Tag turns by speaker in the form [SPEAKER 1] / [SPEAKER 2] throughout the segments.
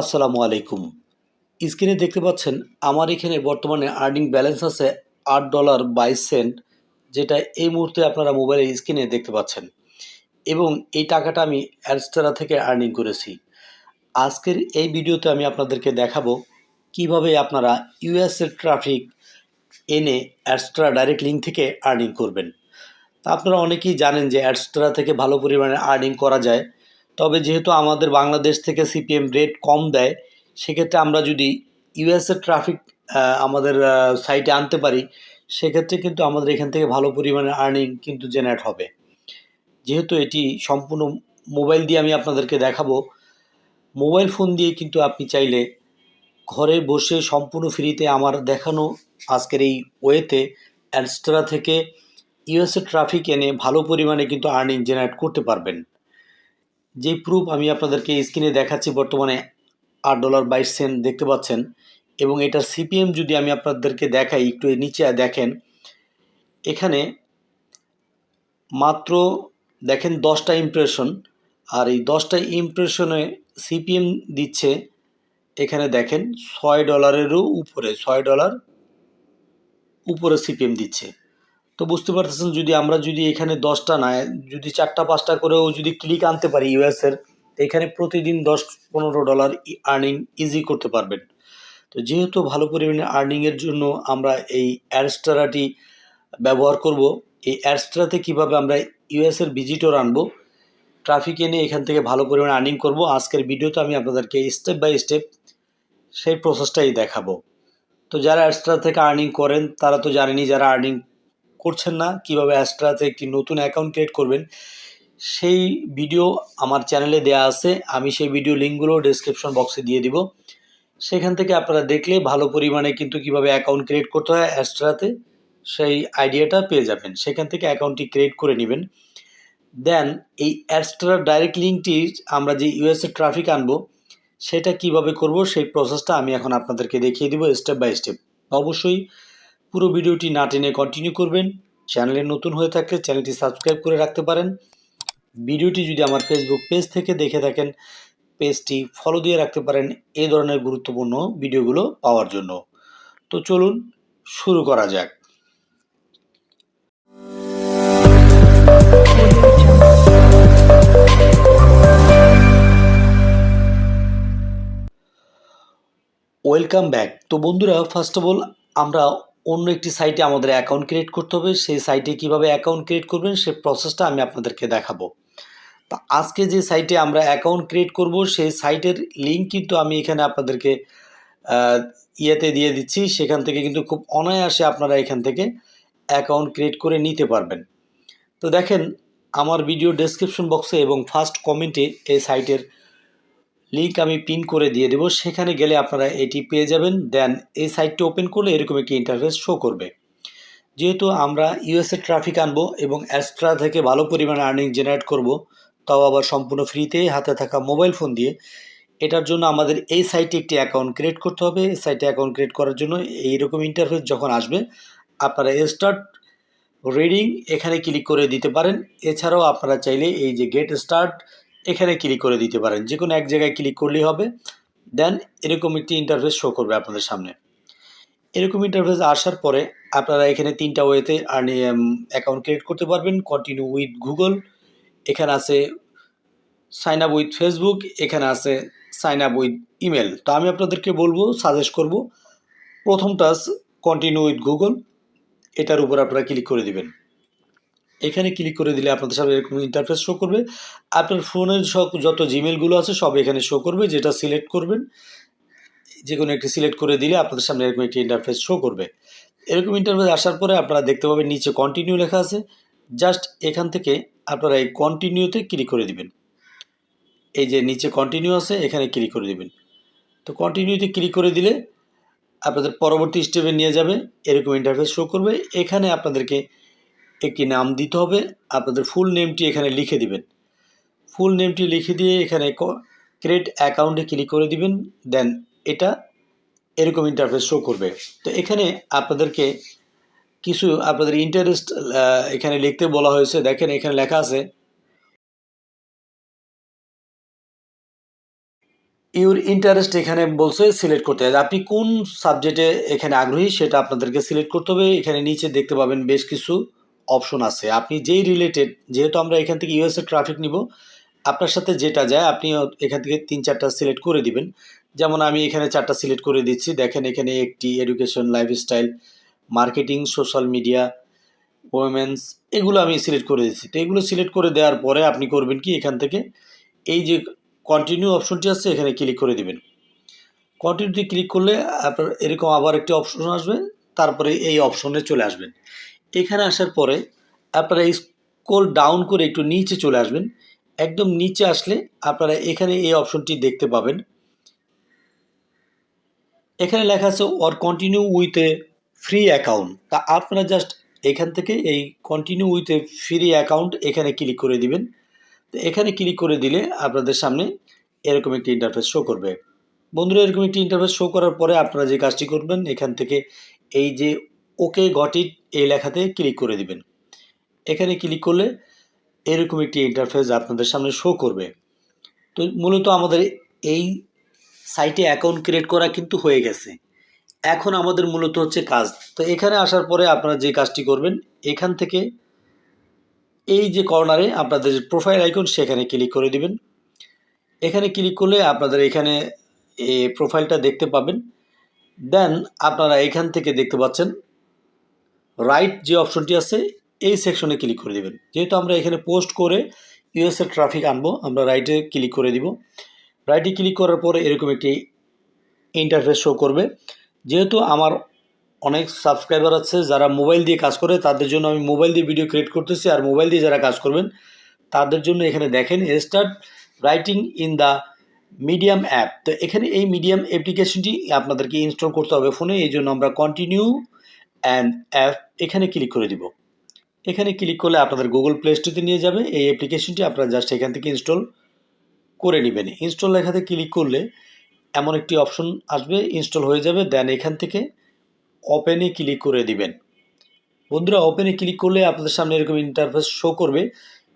[SPEAKER 1] আসসালামু আলাইকুম। স্ক্রিনে দেখতে পাচ্ছেন, আমার এখানে বর্তমানে আর্নিং ব্যালেন্স আছে আট ডলার বাইশ সেন্ট যেটা এই মুহূর্তে আপনারা মোবাইলের স্ক্রিনে দেখতে পাচ্ছেন। এবং এই টাকাটা আমি অ্যাডস্টারা থেকে আর্নিং করেছি। আজকের এই ভিডিওতে আমি আপনাদেরকে দেখাবো কীভাবে আপনারা ইউএসএর ট্রাফিক এনে অ্যাডস্ট্রা ডাইরেক্ট লিঙ্ক থেকে আর্নিং করবেন। তা আপনারা অনেকেই জানেন যে অ্যাডস্ট্রা থেকে ভালো পরিমাণে আর্নিং করা যায়। তবে যেহেতু আমাদের বাংলাদেশ থেকে সিপিএম রেট কম দেয়, সেক্ষেত্রে আমরা যদি ইউএসএর ট্রাফিক আমাদের সাইটে আনতে পারি, সেক্ষেত্রে কিন্তু আমাদের এখান থেকে ভালো পরিমাণে আর্নিং কিন্তু জেনারেট হবে। যেহেতু এটি সম্পূর্ণ মোবাইল দিয়ে আমি আপনাদেরকে দেখাবো মোবাইল ফোন দিয়ে কিন্তু আপনি চাইলে ঘরে বসে সম্পূর্ণ ফ্রিতে আমার দেখানো আজকের এই ওয়েতে অ্যাডস্ট্রা থেকে ইউএসএ ট্রাফিক এনে ভালো পরিমাণে কিন্তু আর্নিং জেনারেট করতে পারবেন। যে প্রুফ আমি আপনাদেরকে স্ক্রিনে দেখাচ্ছি বর্তমানে আট ডলার বাইশ সেন্ট দেখতে পাচ্ছেন এবং এটার সিপিএম যদি আমি আপনাদেরকে দেখাই, একটু নিচে দেখেন, এখানে মাত্র দেখেন দশটা ইমপ্রেশন আর এই দশটা ইমপ্রেশনে সিপিএম দিচ্ছে, এখানে দেখেন ছয় ডলারেরও উপরে, ছয় ডলার উপরে সিপিএম দিচ্ছে। তো বুঝতে পারতেছেন, যদি আমরা যদি এখানে দশটা না যদি চারটা, পাঁচটা করেও যদি ক্লিক আনতে পারি ইউএসের এখানে প্রতিদিন দশ, পনেরো ডলার আর্নিং ইজি করতে পারবেন। তো যেহেতু ভালো পরিমাণে আর্নিংয়ের জন্য আমরা এই অ্যাডস্টারাটি ব্যবহার করব, এই অ্যাডস্টারাতে কীভাবে আমরা ইউএসের ভিজিটর আনব ট্রাফিক এনে এখান থেকে ভালো পরিমাণে আর্নিং করব, আজকের ভিডিওতে আমি আপনাদেরকে স্টেপ বাই স্টেপ সেই প্রসেসটাই দেখাবো। তো যারা অ্যাডস্ট্রা থেকে আর্নিং করেন, তারা তো জানেনই যারা আর্নিং করছেন না, কীভাবে অ্যাস্ট্রাতে একটি নতুন অ্যাকাউন্ট ক্রিয়েট করবেন, সেই ভিডিও আমার চ্যানেলে দেয়া আছে। আমি সেই ভিডিও লিঙ্কগুলো ডিসক্রিপশন বক্সে দিয়ে দিব। সেখান থেকে আপনারা দেখলে ভালো পরিমাণে কিন্তু কীভাবে অ্যাকাউন্ট ক্রিয়েট করতে হয় অ্যাস্ট্রাতে সেই আইডিয়াটা পেয়ে যাবেন। সেখান থেকে অ্যাকাউন্টটি ক্রিয়েট করে নেবেন। দেন এই অ্যাস্ট্রার ডাইরেক্ট লিঙ্কটি আমরা যে ইউএসএ ট্রাফিক আনব, সেটা কীভাবে করব, সেই প্রসেসটা আমি এখন আপনাদেরকে দেখিয়ে দিব স্টেপ বাই স্টেপ অবশ্যই পুরো ভিডিওটি না টেনে কন্টিনিউ করবেন। চ্যানেলে নতুন হয়ে থাকলে চ্যানেলটি সাবস্ক্রাইব করে রাখতে পারেন। ভিডিওটি যদি আমার ফেসবুক পেজ থেকে দেখে থাকেন পেজটি ফলো দিয়ে রাখতে পারেন এ ধরনের গুরুত্বপূর্ণ ভিডিওগুলো পাওয়ার জন্য। তো চলুন, শুরু করা যাক। ওয়েলকাম ব্যাক তো বন্ধুরা ফার্স্ট অফ অল আমরা অন্য একটি সাইটে আমাদের অ্যাকাউন্ট ক্রিয়েট করতে হবে। সেই সাইটে কীভাবে অ্যাকাউন্ট ক্রিয়েট করবেন সেই প্রসেসটা আমি আপনাদেরকে দেখাবো। তা আজকে যে সাইটে আমরা অ্যাকাউন্ট ক্রিয়েট করব, সেই সাইটের লিঙ্ক কিন্তু আমি এখানে আপনাদেরকে ইয়েতে দিয়ে দিচ্ছি। সেখান থেকে কিন্তু খুব অনায়াসে আপনারা এখান থেকে অ্যাকাউন্ট ক্রিয়েট করে নিতে পারবেন। তো দেখেন, আমার ভিডিও ডেসক্রিপশন বক্সে এবং ফার্স্ট কমেন্টে এই সাইটের লিঙ্ক আমি পিন করে দিয়ে দেবো। সেখানে গেলে আপনারা এটি পেয়ে যাবেন। দেন এই সাইটটি ওপেন করলে এরকম একটি ইন্টারফেস শো করবে। যেহেতু আমরা ইউএসএ ট্রাফিক আনব এবং অ্যাস্ট্রা থেকে ভালো পরিমাণে আর্নিং জেনারেট করব, তাও আবার সম্পূর্ণ ফ্রিতে হাতে থাকা মোবাইল ফোন দিয়ে, এটার জন্য আমাদের এই সাইটে একটি অ্যাকাউন্ট ক্রিয়েট করতে হবে। এই সাইটে অ্যাকাউন্ট ক্রিয়েট করার জন্য এইরকম ইন্টারফেস যখন আসবে, আপনারা স্টার্ট রিডিং এখানে ক্লিক করে দিতে পারেন। এছাড়াও আপনারা চাইলে এই যে গেট স্টার্ট এখানে ক্লিক করে দিতে পারেন। যে কোনো এক জায়গায় ক্লিক করলেই হবে। দেন এরকম একটি ইন্টারফেস শো করবে আপনাদের সামনে। এরকম ইন্টারফেস আসার পরে আপনারা এখানে তিনটা ওয়েতে আর্নি অ্যাকাউন্ট ক্রিয়েট করতে পারবেন। কন্টিনিউ উইথ গুগল এখানে আছে সাইন আপ উইথ ফেসবুক এখানে আছে সাইন আপ উইথ ইমেল তো আমি আপনাদেরকে বলব সাজেস্ট করব। প্রথমটা কন্টিনিউ উইথ গুগল এটার উপর আপনারা ক্লিক করে দিবেন। এখানে ক্লিক করে দিলে আপনাদের সামনে এরকম ইন্টারফেস শো করবে। আপনার ফোনের যত জিমেলগুলো আছে, সব এখানে শো করবে, যেটা সিলেক্ট করবেন। যে কোনো একটি সিলেক্ট করে দিলে আপনাদের সামনে এরকম একটি ইন্টারফেস শো করবে। এরকম ইন্টারফেস আসার পরে আপনারা দেখতে পাবেন নিচে কন্টিনিউ লেখা আছে। জাস্ট এখান থেকে আপনারা এই কন্টিনিউতে ক্লিক করে দিবেন। এই যে নিচে কন্টিনিউ আছে, এখানে ক্লিক করে দিবেন। তো কন্টিনিউতে ক্লিক করে দিলে আপনাদের পরবর্তী স্টেপে নিয়ে যাবে। এরকম ইন্টারফেস শো করবে। এখানে আপনাদেরকে একটি নাম দিতে হবে। আপনাদের ফুল নেমটি এখানে লিখে দিবেন। ফুল নেমটি লিখে দিয়ে এখানে ক্রিয়েট অ্যাকাউন্টে ক্লিক করে দিবেন। দেন এটা এরকম ইন্টারফেস শো করবে। তো এখানে আপনাদেরকে কিছু আপনাদের ইন্টারেস্ট এখানে লিখতে বলা হয়েছে। দেখেন এখানে লেখা আছে ইউর ইন্টারেস্ট এখানে বলছে সিলেক্ট করতে। হবে আপনি কোন সাবজেক্টে এখানে আগ্রহী সেটা আপনাদেরকে সিলেক্ট করতে হবে। এখানে নিচে দেখতে পাবেন বেশ কিছু। অপশন আছে। আপনি যেই রিলেটেড যেহেতু আমরা এখান থেকে ইউএসএ ট্রাফিক নিব, আপনার সাথে যেটা যায়, আপনি এখান থেকে তিন চারটা সিলেক্ট করে দিবেন। যেমন আমি এখানে চারটা সিলেক্ট করে দিচ্ছি। দেখেন এখানে একটি education lifestyle marketing social media women's এগুলো আমি সিলেক্ট করে দিচ্ছি। তো এগুলো সিলেক্ট করে দেওয়ার পরে আপনি করবেন কি, এখান থেকে এই যে কন্টিনিউ অপশনটি আছে, এখানে ক্লিক করে দিবেন। কন্টিনিউতে ক্লিক করলে আপনার এরকম আবার একটি অপশন আসবে, তারপরে এই অপশনে চলে আসবেন। এখানে আসার পরে আপনারা এই স্ক্রল ডাউন করে একটু নিচে চলে আসবেন। একদম নিচে আসলে আপনারা এখানে এই অপশনটি দেখতে পাবেন। এখানে লেখা আছে or continue with a free account তা আপনারা জাস্ট এখান থেকে এই continue with a free account এখানে ক্লিক করে দিবেন। তো এখানে ক্লিক করে দিলে আপনাদের সামনে এরকম একটি ইন্টারফেস শো করবে। বন্ধুরা, এরকম একটি ইন্টারফেস শো করার পরে আপনারা যে কাজটি করবেন, এখান থেকে এই যে ওকে গট ইট এই লেখাতে ক্লিক করে দিবেন। এখানে ক্লিক করলে এরকম একটি ইন্টারফেস আপনাদের সামনে শো করবে। তো মূলত আমাদের এই সাইটে অ্যাকাউন্ট ক্রিয়েট করা কিন্তু হয়ে গেছে। এখন আমাদের মূলত হচ্ছে কাজ। তো এখানে আসার পরে আপনারা যে কাজটি করবেন, এখান থেকে এই যে কর্নারে আপনাদের যে প্রোফাইল আইকন সেখানে ক্লিক করে দিবেন। এখানে ক্লিক করলে আপনাদের এখানে এই প্রোফাইলটা দেখতে পাবেন। দেন আপনারা এখান থেকে দেখতে পাচ্ছেন রাইট যে অপশনটি আছে, এই সেকশনে ক্লিক করে দেবেন। যেহেতু আমরা এখানে পোস্ট করে ইউএসএর ট্রাফিক আনব, আমরা রাইটে ক্লিক করে দিব। রাইটে ক্লিক করার পরে এরকম একটি ইন্টারফেস শো করবে। যেহেতু আমার অনেক সাবস্ক্রাইবার আছে, যারা মোবাইল দিয়ে কাজ করে, তাদের জন্য আমি মোবাইল দিয়ে ভিডিও ক্রিয়েট করতেছি আর মোবাইল দিয়ে যারা কাজ করবেন, তাদের জন্য এখানে দেখেন start writing in the medium app তো এখানে এই মিডিয়াম অ্যাপ্লিকেশনটি আপনাদেরকে ইনস্টল করতে হবে ফোনে এই জন্য আমরা কন্টিনিউ অ্যান্ড অ্যাপ এখানে ক্লিক করে দিব। এখানে ক্লিক করলে আপনাদের গুগল প্লে স্টোরে নিয়ে যাবে। এই অ্যাপ্লিকেশনটি আপনারা জাস্ট এখান থেকে ইনস্টল করে নেবেন। ইনস্টল লেখাতে ক্লিক করলে এমন একটি অপশন আসবে ইনস্টল হয়ে যাবে দেন এখান থেকে ওপেনে ক্লিক করে দিবেন। বন্ধুরা ওপেনে ক্লিক করলে আপনাদের সামনে এরকম ইন্টারফেস শো করবে।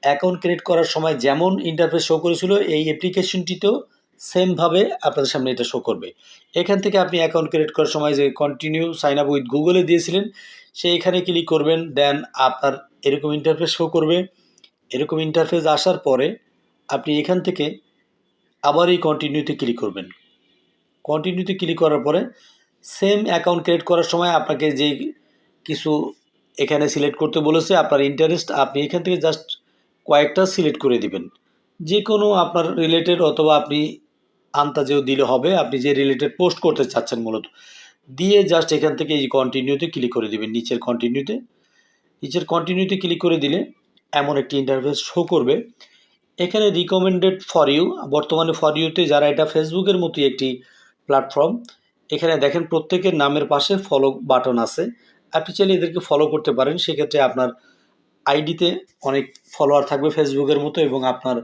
[SPEAKER 1] অ্যাকাউন্ট ক্রিয়েট করার সময় যেমন ইন্টারফেস শো করেছিল, এই অ্যাপ্লিকেশনটিতেও সেমভাবে আপনাদের সামনে এটা শো করবে। এখান থেকে আপনি অ্যাকাউন্ট ক্রিয়েট করার সময় যে কন্টিনিউ সাইন আপ উইথ গুগলে দিয়েছিলেন, সে এখানে ক্লিক করবেন দেন আপনার এরকম ইন্টারফেস শো করবে। এরকম ইন্টারফেস আসার পরে আপনি এখান থেকে আবার এই কন্টিনিউতে ক্লিক করবেন। কন্টিনিউতে ক্লিক করার পরে সেম অ্যাকাউন্ট ক্রিয়েট করার সময় আপনাকে যে কিছু এখানে সিলেক্ট করতে বলেছে, আপনার ইন্টারেস্ট আপনি এখান থেকে জাস্ট কয়েকটা সিলেক্ট করে দিবেন। যে কোনো আপনার রিলেটেড অথবা আপনি আন্তাজেও দিলে হবে। আপনি যে রিলেটেড পোস্ট করতে চাচ্ছেন মূলত, দিয়ে জাস্ট এখান থেকে এই কন্টিনিউতে ক্লিক করে দিবেন নিচের কন্টিনিউতে নিচের কন্টিনিউতে ক্লিক করে দিলে এমন একটি ইন্টারফেস শো করবে। এখানে রিকমেন্ডেড ফর ইউ বর্তমানে ফর ইউতে যারা এটা ফেসবুকের মতোই একটি প্ল্যাটফর্ম এখানে দেখেন প্রত্যেকের নামের পাশে ফলো বাটন আছে। আপনি চাইলে এদেরকে ফলো করতে পারেন। সেক্ষেত্রে আপনার আইডিতে অনেক ফলোয়ার থাকবে ফেসবুকের মতো এবং আপনার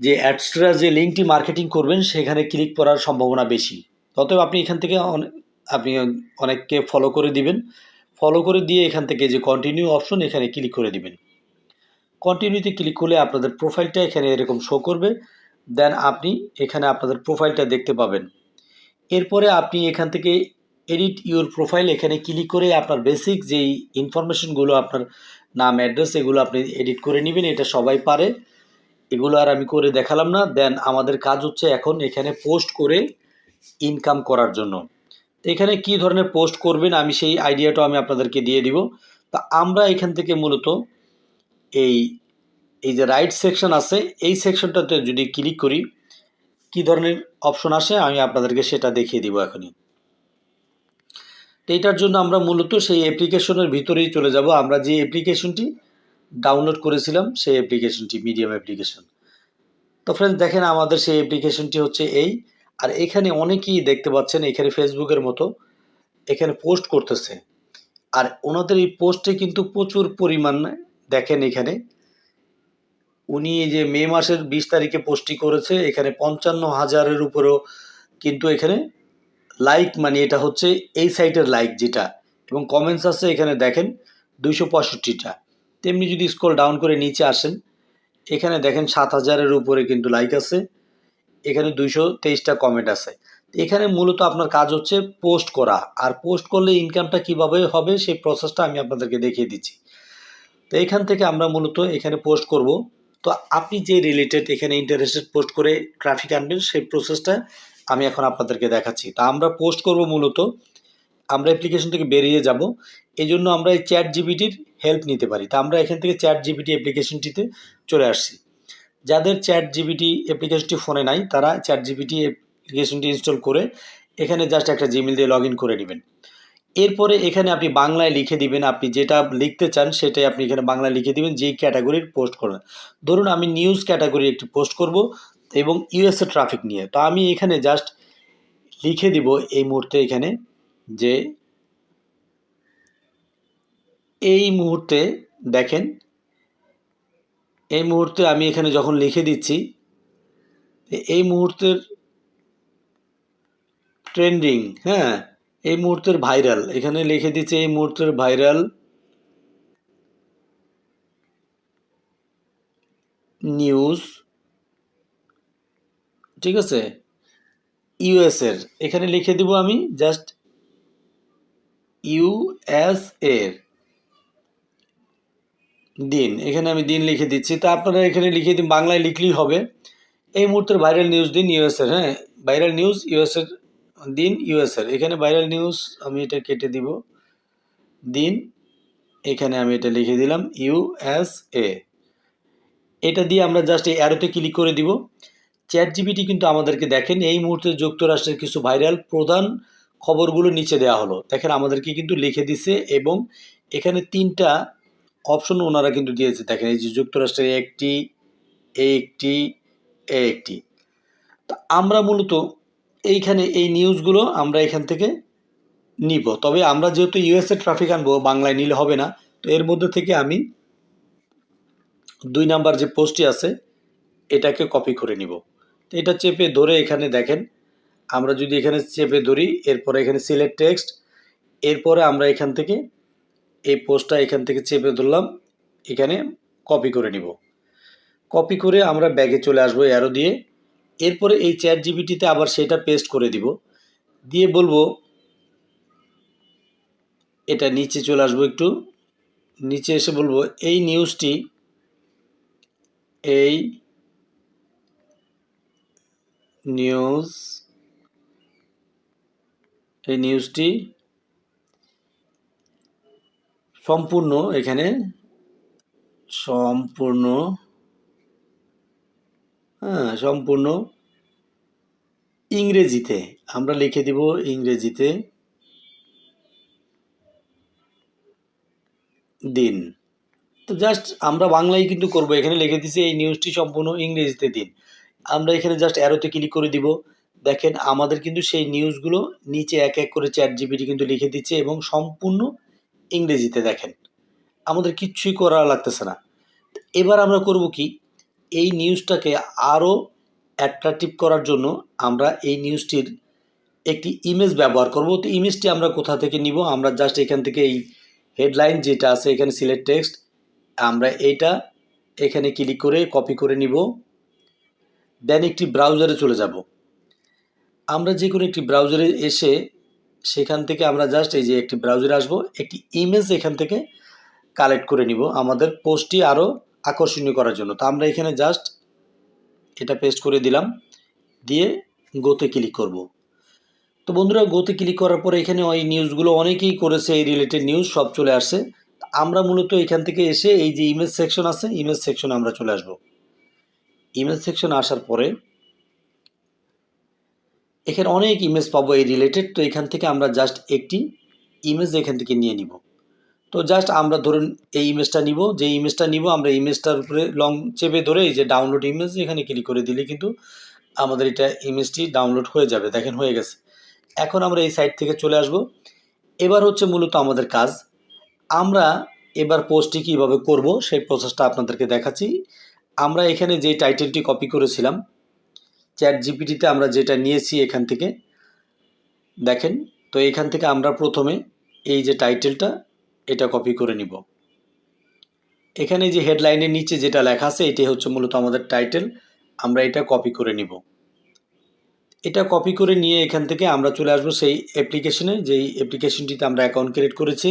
[SPEAKER 1] যে অ্যাডসটা যে লিঙ্কটি মার্কেটিং করবেন, সেখানে ক্লিক করার সম্ভাবনা বেশি। অতএব আপনি এখান থেকে আপনি অনেককে ফলো করে দিবেন। ফলো করে দিয়ে এখান থেকে যে কন্টিনিউ অপশন এখানে ক্লিক করে দিবেন। কন্টিনিউতে ক্লিক করলে আপনাদের প্রোফাইলটা এখানে এরকম শো করবে। দেন আপনি এখানে আপনাদের প্রোফাইলটা দেখতে পাবেন। এরপরে আপনি এখান থেকে এডিট ইউর প্রোফাইল এখানে ক্লিক করে আপনার বেসিক যেই ইনফরমেশনগুলো আপনার নাম অ্যাড্রেস এগুলো আপনি এডিট করে নেবেন। এটা সবাই পারে। এগুলো আর আমি করে দেখালাম না। দেন আমাদের কাজ হচ্ছে এখন এখানে পোস্ট করে ইনকাম করার জন্য। এখানে কি ধরনের পোস্ট করবেন আমি সেই আইডিয়াটাও আমি আপনাদেরকে দিয়ে দিব। তা আমরা এখান থেকে মূলত এই এই যে রাইট সেকশন আছে, এই সেকশনটাতে যদি ক্লিক করি, কি ধরনের অপশন আসে আমি আপনাদেরকে সেটা দেখিয়ে দিব এখনই। তো এটার জন্য আমরা মূলত সেই অ্যাপ্লিকেশনের ভিতরেই চলে যাব। আমরা যে অ্যাপ্লিকেশনটি ডাউনলোড করেছিলাম সেই অ্যাপ্লিকেশনটি মিডিয়াম অ্যাপ্লিকেশন তো ফ্রেন্ডস দেখেন আমাদের সেই অ্যাপ্লিকেশনটি হচ্ছে এই। আর এখানে অনেকেই দেখতে পাচ্ছেন, এখানে ফেসবুকের মতো এখানে পোস্ট করতেছে। আর ওনাদের এই পোস্টে কিন্তু প্রচুর পরিমাণ, দেখেন এখানে, উনি এই যে মে মাসের বিশ তারিখে পোস্টটি করেছে, এখানে পঞ্চান্ন হাজারের উপরেও কিন্তু এখানে লাইক মানে এটা হচ্ছে এই সাইটের লাইক যেটা। এবং কমেন্টস আছে এখানে দেখেন, দুইশো পঁয়ষট্টিটা। তেমনি যদি স্ক্রল ডাউন করে নিচে আসেন, এখানে দেখেন সাত হাজারের উপরে কিন্তু লাইক আছে, এখানে দুইশো তেইশটা কমেন্ট আছে। এখানে মূলত আপনার কাজ হচ্ছে পোস্ট করা, আর পোস্ট করলে ইনকামটা কীভাবে হবে সেই প্রসেসটা আমি আপনাদেরকে দেখিয়ে দিচ্ছি। তো এখান থেকে আমরা মূলত এখানে পোস্ট করব। তো আপনি যে রিলেটেড এখানে ইন্টারেস্টেড পোস্ট করে ট্রাফিক আনবেন, সেই প্রসেসটা আমি এখন আপনাদেরকে দেখাচ্ছি। তা আমরা পোস্ট করব মূলত, আমরা অ্যাপ্লিকেশন থেকে বেরিয়ে যাব। এই জন্য আমরা এই চ্যাট জিবিটির হেল্প নিতে পারি। তা আমরা এখান থেকে চ্যাট জিবিটি অ্যাপ্লিকেশনটিতে চলে আসছি। যাদের চ্যাট জিবিটি অ্যাপ্লিকেশনটি ফোনে নাই, তারা চ্যাট জিবিটি অ্যাপ্লিকেশনটি ইনস্টল করে এখানে জাস্ট একটা জিমেল দিয়ে লগ করে নেবেন। এরপরে এখানে আপনি বাংলায় লিখে দিবেন, আপনি যেটা লিখতে চান সেটাই আপনি এখানে বাংলায় লিখে দিবেন, যেই ক্যাটাগরির পোস্ট করবেন ধরুন আমি নিউজ ক্যাটাগরি একটি পোস্ট করব এবং ইউএসএ ট্রাফিক নিয়ে। তো আমি এখানে জাস্ট লিখে দিব এই মুহূর্তে এখানে যে এই মুহূর্তে দেখেন, এই মুহূর্তে আমি এখানে যখন লিখে দিচ্ছি, এই মুহূর্তের ট্রেন্ডিং হ্যাঁ এই মুহূর্তের ভাইরাল এখানে লিখে দিচ্ছে এই মুহূর্তের ভাইরাল নিউজ ঠিক আছে? ইউএস এর, এখানে লিখে দিব আমি জাস্ট ইউএস এর দিন। এখানে আমি দিন লিখে দিচ্ছি। তা আপনারা এখানে লিখে দিন, বাংলায় লিখলেই হবে। এই মুহূর্তের ভাইরাল নিউজ দিন ইউএসএর হ্যাঁ? ভাইরাল নিউজ ইউএসএর দিন ইউএসএর এখানে ভাইরাল নিউজ আমি এটা কেটে দিব। দিন, এখানে আমি এটা লিখে দিলাম ইউএসএ এটা দিয়ে আমরা জাস্ট এই অ্যারোতে ক্লিক করে দিব। চ্যাট জিবিটি কিন্তু আমাদেরকে দেখেন, এই মুহূর্তে যুক্তরাষ্ট্রের কিছু ভাইরাল প্রধান খবরগুলো নিচে দেওয়া হলো। দেখেন, আমাদেরকে কিন্তু লিখে দিছে এবং এখানে তিনটা অপশন ওনারা কিন্তু দিয়েছে। দেখেন এই যে যুক্তরাষ্ট্রের একটি একটি এই একটি। তো আমরা মূলত এইখানে এই নিউজগুলো আমরা এখান থেকে নিব। তবে আমরা যেহেতু ইউএসএ ট্রাফিক আনব, বাংলায় নিলে হবে না, তো এর মধ্যে থেকে আমি দুই নাম্বার যে পোস্টটি আছে, এটাকে কপি করে নিব। তো এটা চেপে ধরে এখানে দেখেন, আমরা যদি এখানে চেপে ধরি, এরপরে এখানে সিলেক্ট টেক্সট, এরপরে আমরা এখান থেকে এই পোস্টটা এখান থেকে চেপে ধরলাম, এখানে কপি করে নিব। কপি করে আমরা ব্যাগে চলে আসব অ্যারো দিয়ে। এরপরে এই চ্যাট জিবিটিতে আবার সেটা পেস্ট করে দিব। দিয়ে বলব, এটা নিচে চলে আসব একটু। নিচে এসে বলব, এই নিউজটি এই নিউজ এই নিউজটি সম্পূর্ণ এখানে, সম্পূর্ণ হ্যাঁ সম্পূর্ণ ইংরেজিতে, আমরা লিখে দিব ইংরেজিতে দিন। তো জাস্ট আমরা বাংলায় কিন্তু করব, এখানে লিখে দিছি এই নিউজটি সম্পূর্ণ ইংরেজিতে দিন। আমরা এখানে জাস্ট অ্যারোতে ক্লিক করে দিব। দেখেন, আমাদের কিন্তু সেই নিউজগুলো নিচে এক এক করে চ্যাট জিবিটি কিন্তু লিখে দিচ্ছে এবং সম্পূর্ণ ইংরেজিতে দেখেন। আমাদের কিচ্ছুই করা লাগতেছে না। এবার আমরা করব কি? এই নিউজটাকে আরও অ্যাট্রাকটিভ করার জন্য আমরা এই নিউজটির একটি ইমেজ ব্যবহার করব। তো ইমেজটি আমরা কোথা থেকে নিব? আমরা জাস্ট এখান থেকে এই হেডলাইন যেটা আছে, এখানে সিলেক্ট টেক্সট আমরা এইটা এখানে ক্লিক করে কপি করে নিব। দেন একটি ব্রাউজারে চলে যাব। আমরা যে কোনো একটি ব্রাউজারে এসে সেখান থেকে আমরা জাস্ট এই যে একটি ব্রাউজারে আসব, একটি ইমেজ এখান থেকে কালেক্ট করে নিব আমাদের পোস্টটি আরও আকর্ষণীয় করার জন্য। তো আমরা এখানে জাস্ট এটা পেস্ট করে দিলাম, দিয়ে গোতে ক্লিক করব। তো বন্ধুরা গোতে ক্লিক করার পরে এখানে ওই নিউজগুলো অনেকেই করেছে, এই রিলেটেড নিউজ সব চলে আসছে। আমরা মূলত এখান থেকে এসে এই যে ইমেজ সেকশন আছে ইমেজ সেকশনে আমরা চলে আসব। ইমেজ সেকশন আসার পরে এখানে অনেক ইমেজ পাবো এই রিলেটেড তো এখান থেকে আমরা জাস্ট একটি ইমেজ এখান থেকে নিয়ে নিব। তো জাস্ট আমরা ধরুন এই ইমেজটা নিব যে ইমেজটা নিব, আমরা ইমেজটার উপরে লং চেপে ধরে এই যে ডাউনলোড ইমেজ এখানে ক্লিক করে দিলে কিন্তু আমাদের এটা ইমেজটি ডাউনলোড হয়ে যাবে, দেখেন হয়ে গেছে। এখন আমরা এই সাইট থেকে চলে আসব। এবার হচ্ছে মূলত আমাদের কাজ। আমরা এবার পোস্টটি কীভাবে করব, সেই প্রসেসটা আপনাদেরকে দেখাচ্ছি। আমরা এখানে যে টাইটেলটি কপি করেছিলাম চ্যাট জিপিটিতে আমরা যেটা নিয়েছি এখান থেকে, দেখেন, তো এখান থেকে আমরা প্রথমে এই যে টাইটেলটা, এটা কপি করে নিব। এখানে যে হেডলাইনের নিচে যেটা লেখা আছে, এটাই হচ্ছে মূলত আমাদের টাইটেল, আমরা এটা কপি করে নিব। এটা কপি করে নিয়ে এখান থেকে আমরা চলে আসব সেই অ্যাপ্লিকেশনে, যেই অ্যাপ্লিকেশনটিতে আমরা অ্যাকাউন্ট ক্রিয়েট করেছি।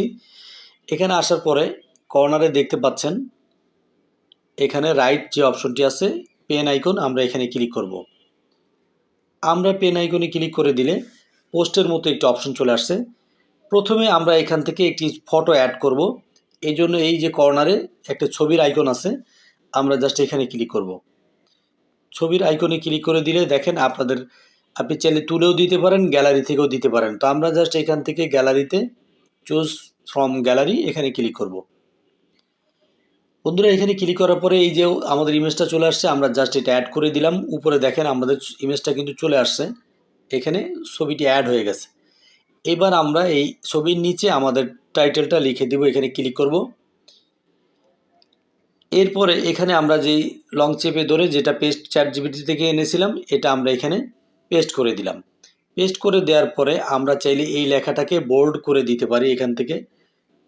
[SPEAKER 1] এখানে আসার পরে কর্নারে দেখতে পাচ্ছেন, এখানে রাইট যে অপশনটি আছে, পেন আইকন, আমরা এখানে ক্লিক করব। আমরা পেন আইকনে ক্লিক করে দিলে পোস্টের মতো একটি অপশন চলে আসছে। প্রথমে আমরা এখান থেকে একটি ফটো অ্যাড করব। এই জন্য এই যে কর্নারে একটা ছবির আইকন আছে, আমরা জাস্ট এখানে ক্লিক করব। ছবির আইকনে ক্লিক করে দিলে দেখেন আপনাদের, আপনি চাইলে তুলেও দিতে পারেন গ্যালারি থেকেও দিতে পারেন। তো আমরা জাস্ট এখান থেকে গ্যালারিতে চুজ ফ্রম গ্যালারি এখানে ক্লিক করব। বন্ধুরা, এখানে ক্লিক করার পরে এই যে আমাদের ইমেজটা চলে আসছে, আমরা জাস্ট এটা অ্যাড করে দিলাম। উপরে দেখেন আমাদের ইমেজটা কিন্তু চলে আসছে। এখানে ছবিটি অ্যাড হয়ে গেছে। এবার আমরা এই ছবির নিচে আমাদের টাইটেলটা লিখে দেব, এখানে ক্লিক করব। এরপরে এখানে আমরা যেই লং চেপে ধরে যেটা পেস্ট চ্যাট জিবিটি থেকে এনেছিলাম, এটা আমরা এখানে পেস্ট করে দিলাম। পেস্ট করে দেওয়ার পরে আমরা চাইলে এই লেখাটাকে বোল্ড করে দিতে পারি এখান থেকে,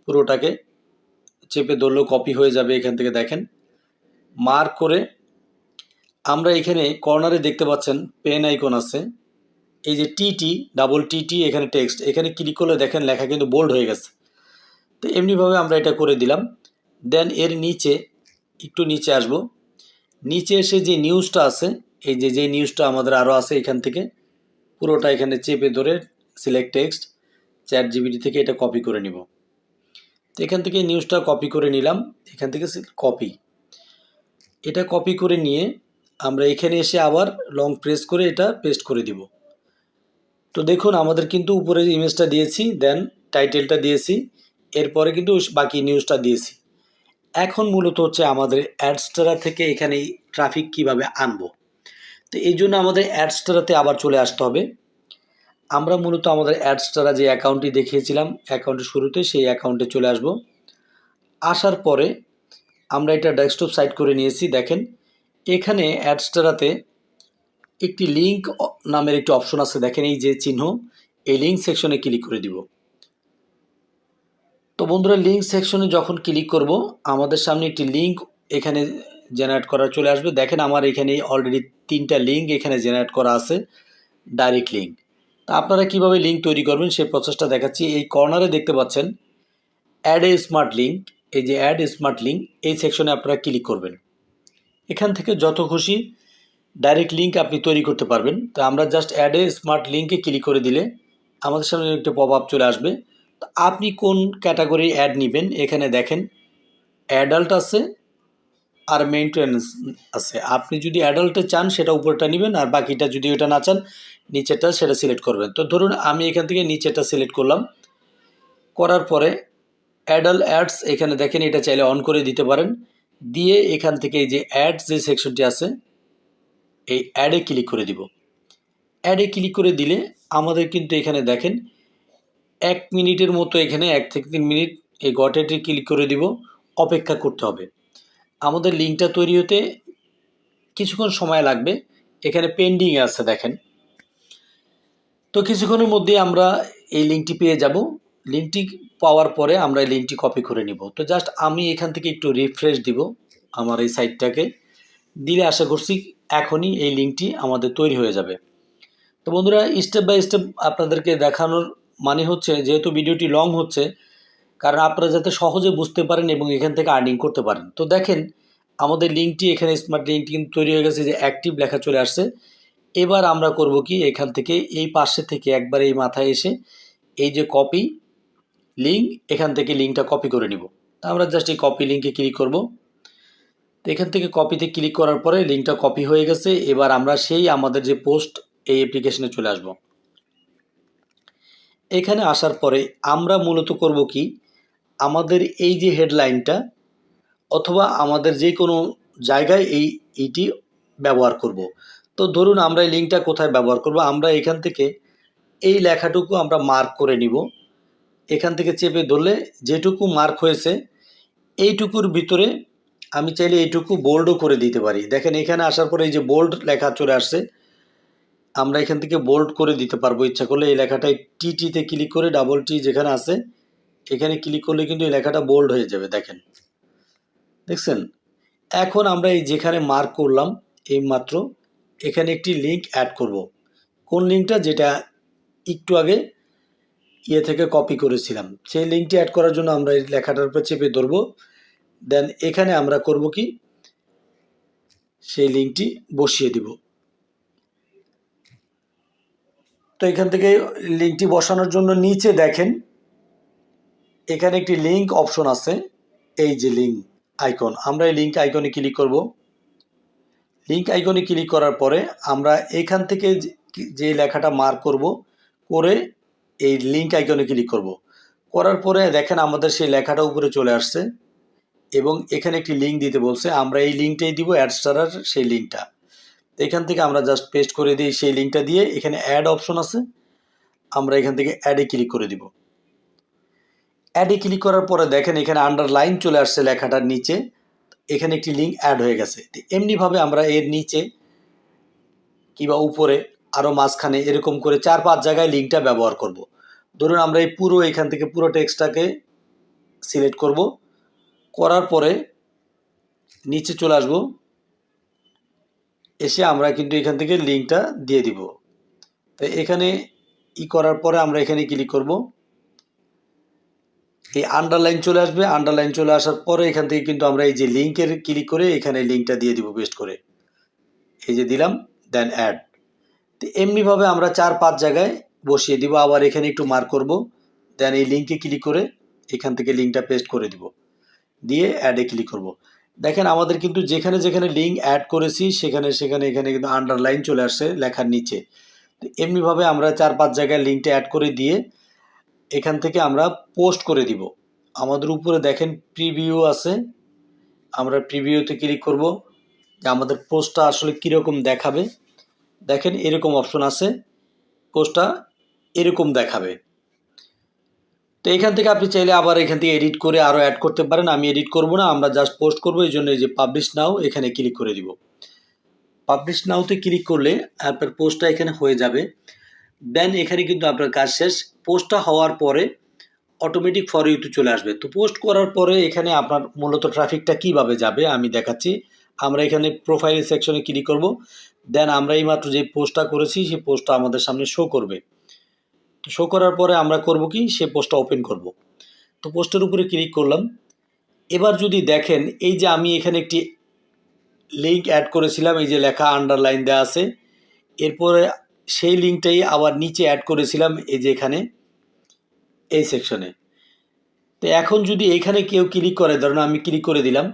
[SPEAKER 1] পুরোটাকে। চেপে ধরলেও কপি হয়ে যাবে এখান থেকে দেখেন। মার্ক করে আমরা এখানে কর্নারে দেখতে পাচ্ছেন পেন আইকন আছে। এই যে টিটি ডাবল টিটি এখানে টেক্সট এখানে ক্লিক করলে দেখেন লেখা কিন্তু বোল্ড হয়ে গেছে। তো এমনিভাবে আমরা এটা করে দিলাম। দেন এর নিচে, একটু নিচে আসব। নিচে এসে যে নিউজটা আছে, এই যে যে নিউজটা আমাদের আরও আছে এখান থেকে, পুরোটা এখানে চেপে ধরে সিলেক্ট টেক্সট চ্যাট জিবিটি থেকে এটা কপি করে নিব। তো এখান থেকে নিউজটা কপি করে নিলাম। এখান থেকে কপি এটা কপি করে নিয়ে আমরা এখানে এসে আবার লং প্রেস করে এটা পেস্ট করে দিব। তো দেখুন, আমাদের কিন্তু উপরে ইমেজটা দিয়েছি দেন টাইটেলটা দিয়েছি, এরপরে কিন্তু বাকি নিউজটা দিয়েছি। এখন মূলত হচ্ছে আমাদের অ্যাডস্টারা থেকে এখানে ট্রাফিক কীভাবে আনব? তো এই জন্য আমাদের অ্যাডস্টারাতে আবার চলে আসতে হবে। আমরা মূলত আমাদের অ্যাডস্টারা যে অ্যাকাউন্টটি দেখিয়েছিলাম অ্যাকাউন্টের শুরুতে সেই অ্যাকাউন্টে চলে আসব। আসার পরে আমরা এটা ডেস্কটপ সাইট করে নিয়েছি, দেখেন। এখানে অ্যাডস্টারাতে একটি লিঙ্ক নামের একটি অপশন আছে, দেখেন এই যে চিহ্ন, এই লিঙ্ক সেকশনে ক্লিক করে দিব। তো বন্ধুরা লিঙ্ক সেকশনে যখন ক্লিক করব, আমাদের সামনে একটি লিঙ্ক এখানে জেনারেট করা চলে আসবে। দেখেন আমার এখানে অলরেডি তিনটা লিঙ্ক এখানে জেনারেট করা আছে ডাইরেক্ট লিঙ্ক তা আপনারা কীভাবে লিঙ্ক তৈরি করবেন সেই প্রসেসটা দেখাচ্ছি। এই কর্নারে দেখতে পাচ্ছেন অ্যাড এ স্মার্ট লিঙ্ক এই যে অ্যাড স্মার্ট লিঙ্ক এই সেকশনে আপনারা ক্লিক করবেন। এখান থেকে যত খুশি ডাইরেক্ট লিঙ্ক আপনি তৈরি করতে পারবেন। তো আমরা জাস্ট অ্যাড এ স্মার্ট লিঙ্কে ক্লিক করে দিলে আমাদের সামনে একটা পপ আপ চলে আসবে। তো আপনি কোন ক্যাটাগরি অ্যাড নেবেন? এখানে দেখেন অ্যাডাল্ট আছে আর মেনটেন্স আছে। আপনি যদি অ্যাডাল্টে চান, সেটা উপরটা নেবেন আর বাকিটা যদি ওটা না চান নিচেরটা সেটা সিলেক্ট করবেন। তো ধরুন আমি এখান থেকে নিচেরটা সিলেক্ট করলাম। করার পরে অ্যাডাল্ট অ্যাডস এখানে দেখেন এটা চাইলে অন করে দিতে পারেন। দিয়ে এখান থেকে যে অ্যাডস যে সেকশনটি আছে, এই অ্যাডে ক্লিক করে দিব। অ্যাডে ক্লিক করে দিলে আমাদের কিন্তু এখানে দেখেন এক মিনিটের মতো এখানে এক থেকে তিন মিনিট এই গটেটি ক্লিক করে দিব, অপেক্ষা করতে হবে। আমাদের লিঙ্কটা তৈরি হতে কিছুক্ষণ সময় লাগবে। এখানে পেন্ডিংয়ে আছে দেখেন। তো কিছুক্ষণের মধ্যে আমরা এই লিঙ্কটি পেয়ে যাব। লিঙ্কটি পাওয়ার পরে আমরা এই লিঙ্কটি কপি করে নিব। তো জাস্ট আমি এখান থেকে একটু রিফ্রেশ দিব আমার এই সাইটটাকে দিলে আশা করছি এখনই এই লিঙ্কটি আমাদের তৈরি হয়ে যাবে। তো বন্ধুরা স্টেপ বাই স্টেপ আপনাদেরকে দেখানোর মানে হচ্ছে, যেহেতু ভিডিওটি লং হচ্ছে, কারণ আপনারা যাতে সহজে বুঝতে পারেন এবং এখান থেকে আর্নিং করতে পারেন। তো দেখেন, আমাদের লিঙ্কটি, এখানে স্মার্ট লিঙ্কটি কিন্তু তৈরি হয়ে গেছে, যে অ্যাক্টিভ লেখা চলে আসছে। এবার আমরা করব কি, এখান থেকে এই পাশে থেকে একবার এই মাথায় এসে এই যে কপি লিঙ্ক এখান থেকে লিঙ্কটা কপি করে নিব। তা আমরা জাস্ট এই কপি লিঙ্কে ক্লিক করব। তো এখান থেকে কপিতে ক্লিক করার পরে লিঙ্কটা কপি হয়ে গেছে। এবার আমরা সেই আমাদের যে পোস্ট এই অ্যাপ্লিকেশনে চলে আসব। এখানে আসার পরে আমরা মূলত করব কি, আমাদের এই যে হেডলাইনটা অথবা আমাদের যে কোনো জায়গায় এই, এইটি ব্যবহার করব। তো ধরুন আমরা এই লিঙ্কটা কোথায় ব্যবহার করব? আমরা এখান থেকে এই লেখাটুকু আমরা মার্ক করে নিব। এখান থেকে চেপে ধরলে যেটুকু মার্ক হয়েছে, এইটুকুর ভিতরে আমি চাইলে এইটুকু বোল্ডও করে দিতে পারি। দেখেন এখানে আসার পরে এই যে বোল্ড লেখা চলে আসছে, আমরা এখান থেকে বোল্ড করে দিতে পারব। ইচ্ছা করলে এই লেখাটায় টি টিতে ক্লিক করে ডাবল টি যেখানে আছে, এখানে ক্লিক করলে কিন্তু এই লেখাটা বোল্ড হয়ে যাবে, দেখেন। দেখছেন? এখন আমরা এই যেখানে মার্ক করলাম এই মাত্র এখানে একটি লিঙ্ক অ্যাড করব। কোন লিঙ্কটা যেটা একটু আগে ইয়ে থেকে কপি করেছিলাম। সেই লিঙ্কটি অ্যাড করার জন্য আমরা এই লেখাটার উপর চেপে ধরবো। দেন এখানে আমরা করব কি? সেই লিঙ্কটি বসিয়ে দিব। তো এখান থেকে লিঙ্কটি বসানোর জন্য নিচে দেখেন, এখানে একটি লিঙ্ক অপশন আছে। এই যে লিঙ্ক আইকন আমরা এই লিঙ্ক আইকনে ক্লিক করব। লিঙ্ক আইকনে ক্লিক করার পরে আমরা এখান থেকে যে- লেখাটা মার্ক করব, করে এই লিঙ্ক আইকনে ক্লিক করব। করার পরে দেখেন আমাদের সেই লেখাটা উপরে চলে আসছে এবং এখানে একটি লিঙ্ক দিতে বলছে, আমরা এই লিঙ্কটাই দিব অ্যাডস্টারার সেই লিঙ্কটা এখান থেকে আমরা জাস্ট পেস্ট করে দিই সেই লিঙ্কটা দিয়ে, এখানে অ্যাড অপশন আছে, আমরা এখান থেকে অ্যাডে ক্লিক করে দিব। অ্যাডে ক্লিক করার পরে দেখেন এখানে আন্ডারলাইন চলে আসছে লেখাটার নিচে। এখানে একটি লিঙ্ক অ্যাড হয়ে গেছে। তো এমনিভাবে আমরা এর নিচে কিংবা উপরে আরও মাঝখানে এরকম করে চার পাঁচ জায়গায় লিঙ্কটা ব্যবহার করব। ধরুন আমরা এই পুরো এখান থেকে পুরো টেক্সটটাকে সিলেক্ট করব। করার পরে নিচে চলে আসব। এসে আমরা কিন্তু এখান থেকে লিঙ্কটা দিয়ে দিব। তো এখানে ই করার পরে আমরা এখানে ক্লিক করব। এই আন্ডারলাইন চলে আসবে। আন্ডারলাইন চলে আসার পরে এখান থেকে কিন্তু আমরা এই যে লিঙ্কের ক্লিক করে এখানে লিঙ্কটা দিয়ে দিব পেস্ট করে। এই যে দিলাম দেন অ্যাড তো এমনিভাবে আমরা চার পাঁচ জায়গায় বসিয়ে দিব। আবার এখানে একটু মার্ক করব। দেন এই লিঙ্কে ক্লিক করে এখান থেকে লিঙ্কটা পেস্ট করে দিব। দিয়ে অ্যাডে ক্লিক করব। দেখেন আমাদের কিন্তু যেখানে যেখানে লিঙ্ক অ্যাড করেছি, সেখানে সেখানে এখানে কিন্তু আন্ডারলাইন চলে আসছে লেখার নিচে। তো এমনিভাবে আমরা চার পাঁচ জায়গায় লিঙ্কটা অ্যাড করে দিয়ে এখান থেকে আমরা পোস্ট করে দিব। আমাদের উপরে দেখেন প্রিভিউ আছে। আমরা প্রিভিউতে ক্লিক করব যে আমাদের পোস্টটা আসলে কীরকম দেখাবে। দেখেন এরকম অপশন আছে পোস্টটা এরকম দেখাবে। তো এখান থেকে আপনি চাইলে আবার এখান থেকে এডিট করে আরও অ্যাড করতে পারেন। আমি এডিট করব না, আমরা জাস্ট পোস্ট করব, এই জন্য এই যে পাবলিশ নাও এখানে ক্লিক করে দিব। পাবলিশ নাওতে ক্লিক করলে আপনার পোস্টটা এখানে হয়ে যাবে। দেন এখানে কিন্তু আপনার কাজ শেষ। পোস্টটা হওয়ার পরে অটোমেটিক ফর ইউতে চলে আসবে। তো পোস্ট করার পরে এখানে আপনার মূলত ট্রাফিকটা কীভাবে যাবে আমি দেখাচ্ছি। আমরা এখানে প্রোফাইল সেকশনে ক্লিক করব। দেন আমরা এই মাত্র যে পোস্টটা করেছি, সেই পোস্টটা আমাদের সামনে শো করবে। তো শো করার পরে আমরা করব কি? সে পোস্টটা ওপেন করব। তো পোস্টের উপরে ক্লিক করলাম। এবার যদি দেখেন, এই যে আমি এখানে একটি লিঙ্ক অ্যাড করেছিলাম, এই যে লেখা আন্ডারলাইন দেওয়া আছে। এরপরে সেই লিঙ্কটাই আবার নিচে অ্যাড করেছিলাম, এই যে এখানে, এই সেকশনে তো এখন যদি এখানে কেউ ক্লিক করে, ধরুন আমি ক্লিক করে দিলাম,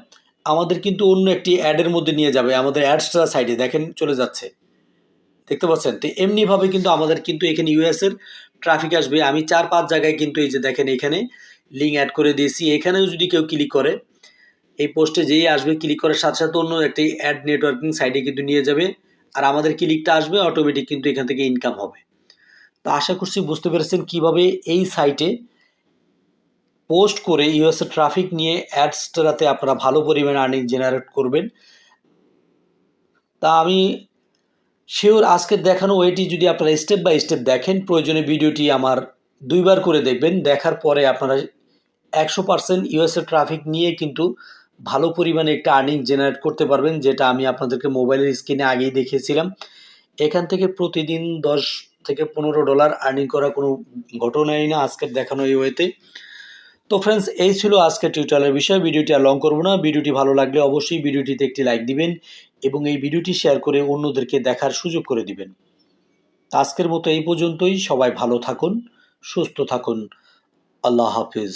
[SPEAKER 1] আমাদের কিন্তু অন্য একটি অ্যাডের মধ্যে নিয়ে যাবে, আমাদের অ্যাডসটা সাইডে দেখেন চলে যাচ্ছে। দেখতে পাচ্ছেন? তো এমনিভাবে কিন্তু আমাদের কিন্তু এখানে ইউএসের ট্রাফিক আসবে। আমি চার পাঁচ জায়গায় কিন্তু এই যে দেখেন এখানে লিঙ্ক অ্যাড করে দিয়েছি। এখানেও যদি কেউ ক্লিক করে, এই পোস্টে যেই আসবে ক্লিক করার সাথে সাথে অন্য একটি অ্যাড নেটওয়ার্কিং সাইডে কিন্তু নিয়ে যাবে। আর আমাদের ক্লিকটা আসবে অটোমেটিক কিন্তু এখান থেকে ইনকাম হবে। তো আশা করছি বুঝতে পেরেছেন কীভাবে এই সাইটে পোস্ট করে ইউএসএ ট্রাফিক নিয়ে অ্যাডসটাতে আপনারা ভালো পরিমাণে আর্নিং জেনারেট করবেন। তা আমি শিওর আজকের দেখানো ওয়েটি যদি আপনারা স্টেপ বাই স্টেপ দেখেন, প্রয়োজনে ভিডিওটি আমার দুইবার করে দেখবেন। দেখার পরে আপনারা একশো পার্সেন্ট ইউএসএ ট্রাফিক নিয়ে কিন্তু ভালো পরিমাণে একটা আর্নিং জেনারেট করতে পারবেন, যেটা আমি আপনাদেরকে মোবাইলের স্ক্রিনে আগেই দেখিয়েছিলাম। এখান থেকে প্রতিদিন দশ থেকে পনেরো ডলার আর্নিং করা কোনো ঘটনাই না, আজকের দেখানো এই ওয়েতে। তো ফ্রেন্ডস এই ছিল আজকের টিউটোরিয়ালের বিষয়। ভিডিওটি আর লং করব না। ভিডিওটি ভালো লাগলে অবশ্যই ভিডিওটিতে একটি লাইক দিবেন এবং এই ভিডিওটি শেয়ার করে অন্যদেরকে দেখার সুযোগ করে দিবেন। আজকের মতো এই পর্যন্তই। সবাই ভালো থাকুন, সুস্থ থাকুন। আল্লাহ হাফিজ।